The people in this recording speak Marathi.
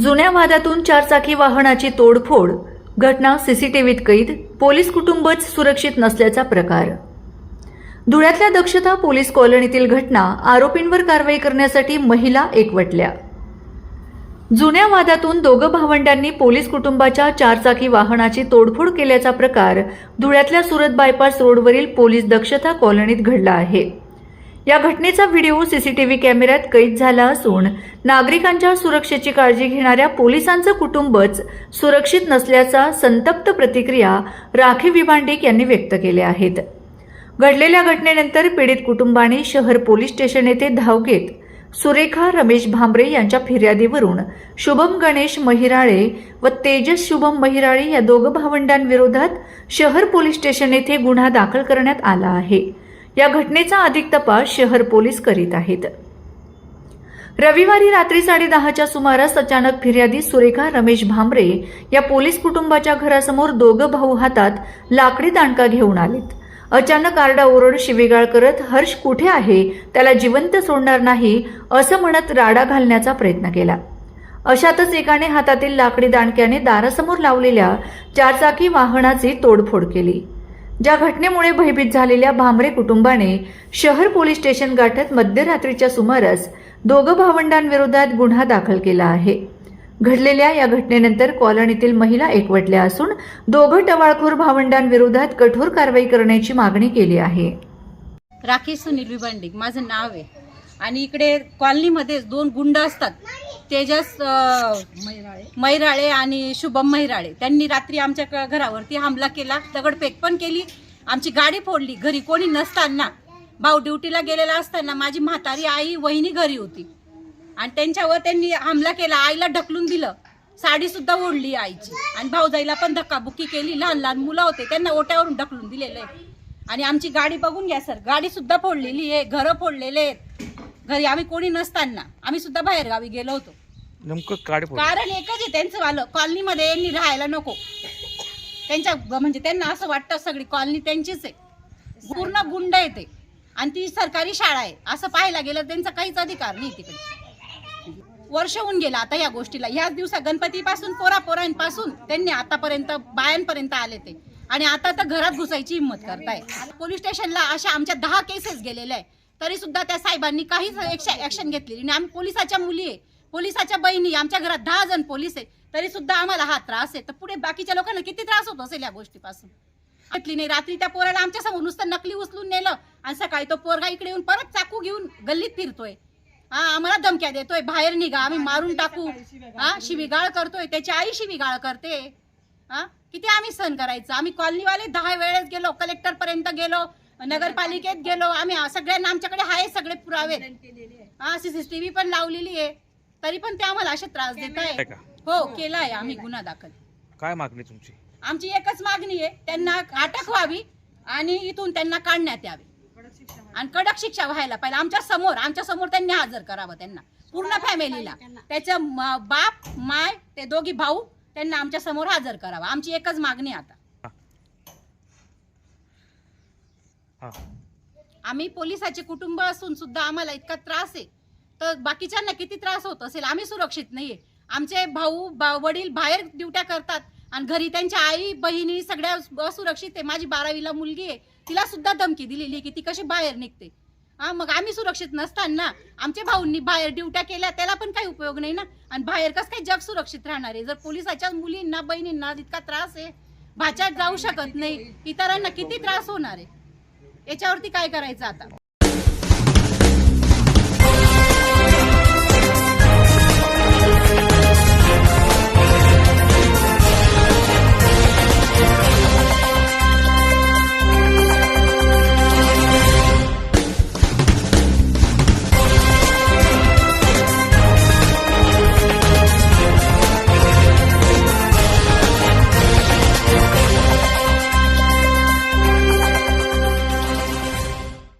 जुन्या वादातून चारचाकी वाहनाची तोडफोड घटना सीसीटीव्हीत कैद पोलीस कुटुंबच सुरक्षित नसल्याचा प्रकार. धुळ्यातल्या दक्षता पोलीस कॉलनीतील घटना आरोपींवर कारवाई करण्यासाठी महिला एकवटल्या. जुन्या वादातून दोघं भावंडांनी पोलीस कुटुंबाच्या चारचाकी वाहनाची तोडफोड केल्याचा प्रकार धुळ्यातल्या सुरत बायपास रोडवरील पोलीस दक्षता कॉलनीत घडला आहे. या घटनेचा व्हिडिओ सीसीटीव्ही कॅमेऱ्यात कैद झाला असून नागरिकांच्या सुरक्षेची काळजी घेणाऱ्या पोलिसांचं कुटुंबच सुरक्षित नसल्याचा संतप्त प्रतिक्रिया राखी विभांडिक यांनी व्यक्त केल्या आहेत. घडलेल्या घटनेनंतर पीडित कुटुंबाने शहर पोलीस स्टेशन येथे धाव घेत सुरेखा रमेश भांबरे यांच्या फिर्यादीवरून शुभम गणेश महिराळे व तेजस शुभम महिराळे या दोघं भावंडांविरोधात शहर पोलीस स्टेशन येथे गुन्हा दाखल करण्यात आला आहे. या घटनेचा अधिक तपास शहर पोलीस करीत आहेत. रविवारी रात्री साडेदहाच्या सुमारास अचानक फिर्यादी सुरेखा रमेश भांबरे या पोलीस कुटुंबाच्या घरासमोर दोघं भाऊ हातात लाकडी दांडका घेऊन आलेत. अचानक आरडाओरड शिवीगाळ करत हर्ष कुठे आहे? त्याला जिवंत सोडणार नाही असं म्हणत राडा घालण्याचा प्रयत्न केला. अशातच एकाने हातातील लाकडी दांडक्याने दारासमोर लावलेल्या चारचाकी वाहनाची तोडफोड केली. ज्या घटनेमुळे भयभीत झालेल्या भांबरे कुटुंबाने शहर पोलीस स्टेशन गाठत मध्यरात्रीच्या सुमारास दोघं भावंडांविरोधात गुन्हा दाखल केला आहे. घडलेल्या या घटनेनंतर कॉलनीतील महिला एकवटल्या असून दोघं टवाळखोर भावंडांविरोधात कठोर कारवाई करण्याची मागणी केली आहे. राकेश सुनील विभांडिक माझं नाव आहे. आणि इकडे कॉलनीमध्ये दोन गुंड असतात. तेजस मैराळे. आणि शुभम मैराळे. त्यांनी रात्री आमच्या घरावरती हमला केला दगडफेक पण केली आमची गाडी फोडली घरी कोणी नसताना. भाऊ ड्युटीला गेलेला असताना माझी म्हातारी आई वहिनी घरी होती. आणि त्यांच्यावर त्यांनी हमला केला आईला ढकलून दिलं. साडी सुद्धा ओढली आईची. आणि भाऊजाईला पण धक्काबुक्की केली लहान लहान मुलं होते त्यांना ओट्यावरून ढकलून दिलेलं आहे. आणि आमची गाडी बघून घ्या सर. गाडी सुद्धा फोडलेली आहे घरं फोडलेले आहेत. घरी आम्ही कोणी नसताना आम्ही सुद्धा बाहेर गावी गेलो होतो. नेमकं काढ कारण एकच आहे त्यांचं वालं कॉलनीमध्ये यांनी राहायला नको. त्यांच्या म्हणजे त्यांना असं वाटतं सगळी कॉलनी त्यांचीच आहे. पूर्ण गुंड आहे ते. आणि ती सरकारी शाळा आहे. असं पाहायला गेलं त्यांचा काहीच अधिकार नाही तिकडे. वर्ष होऊन गेला आता या गोष्टीला. ह्याच दिवसा गणपतीपासून पोरा पोरांपासून त्यांनी आतापर्यंत बायांपर्यंत आले ते. आणि आता तर घरात घुसायची हिंमत करताय. पोलीस स्टेशनला अशा आमच्या दहा केसेस गेलेल्या आहे. तरी सुद्धा त्या साहेबांनी काहीच ऍक्शन घेतलेली नाही. आम्ही पोलिसाच्या मुली आहे. पोलिसाच्या बहिणी आमच्या घरात दहा जण पोलीस आहे तरी सुद्धा आम्हाला हा त्रास आहे. तर पुढे बाकीच्या लोकांना किती त्रास होत असेल या गोष्टीपासून? घेतली नाही. रात्री त्या पोराला आमच्यासमोर नुसतं नकली उचलून नेलं आणि सकाळी तो पोरगा इकडे येऊन परत चाकू घेऊन गल्लीत फिरतोय. हा आम्हाला धमक्या देतोय. बाहेर निघा. आम्ही मारून टाकू. हा शिवीगाळ करतोय. त्याची आई शिवीगाळ करते. हा किती आम्ही सहन करायचं? आम्ही कॉलनीवाले दहा वेळेस गेलो. कलेक्टर पर्यंत गेलो. नगरपालिकेत गेलो आम्ही सगळ्यांना आमच्याकडे आहे सगळे पुरावे. हा सीसीटीव्ही पण लावलेली आहे. तरी पण ते आम्हाला असे त्रास देत आहे. का हो केलाय आम्ही गुन्हा दाखल. काय मागणी तुमची? आमची एकच मागणी आहे त्यांना अटक व्हावी आणि इथून त्यांना काढण्यात यावे. आणि कडक शिक्षा व्हायला पाहिजे. आमच्यासमोर आमच्यासमोर त्यांनी हजर करावं त्यांना. पूर्ण फॅमिलीला. त्याचं म- बाप माय ते दोघी भाऊ त्यांना आमच्यासमोर हजर करावं. आमची एकच मागणी आहे आता हा आम्ही पोलिसाचे कुटुंब असून सुद्धा आम्हाला इतका त्रास आहे. तर बाकीच्यांना किती त्रास होत असेल? आम्ही सुरक्षित नाहीये. आमचे भाऊ वडील बाहेर ड्युट्या करतात आणि घरी त्यांच्या आई बहिणी सगळ्या असुरक्षित आहे. माझी बारावीला मुलगी आहे. तिला सुद्धा धमकी दिलेली की ती कशी बाहेर निघते. हा मग आम्ही सुरक्षित नसताना आमच्या भाऊंनी बाहेर ड्युट्या केल्या. त्याला पण काही उपयोग नाही ना. आणि बाहेर कसं काही जग सुरक्षित राहणार आहे? जर पोलिसाच्या मुलींना बहिणींना इतका त्रास आहे भाच्यात जाऊ शकत नाही. इतरांना किती त्रास होणार आहे? याच्यावरती काय करायचं आता?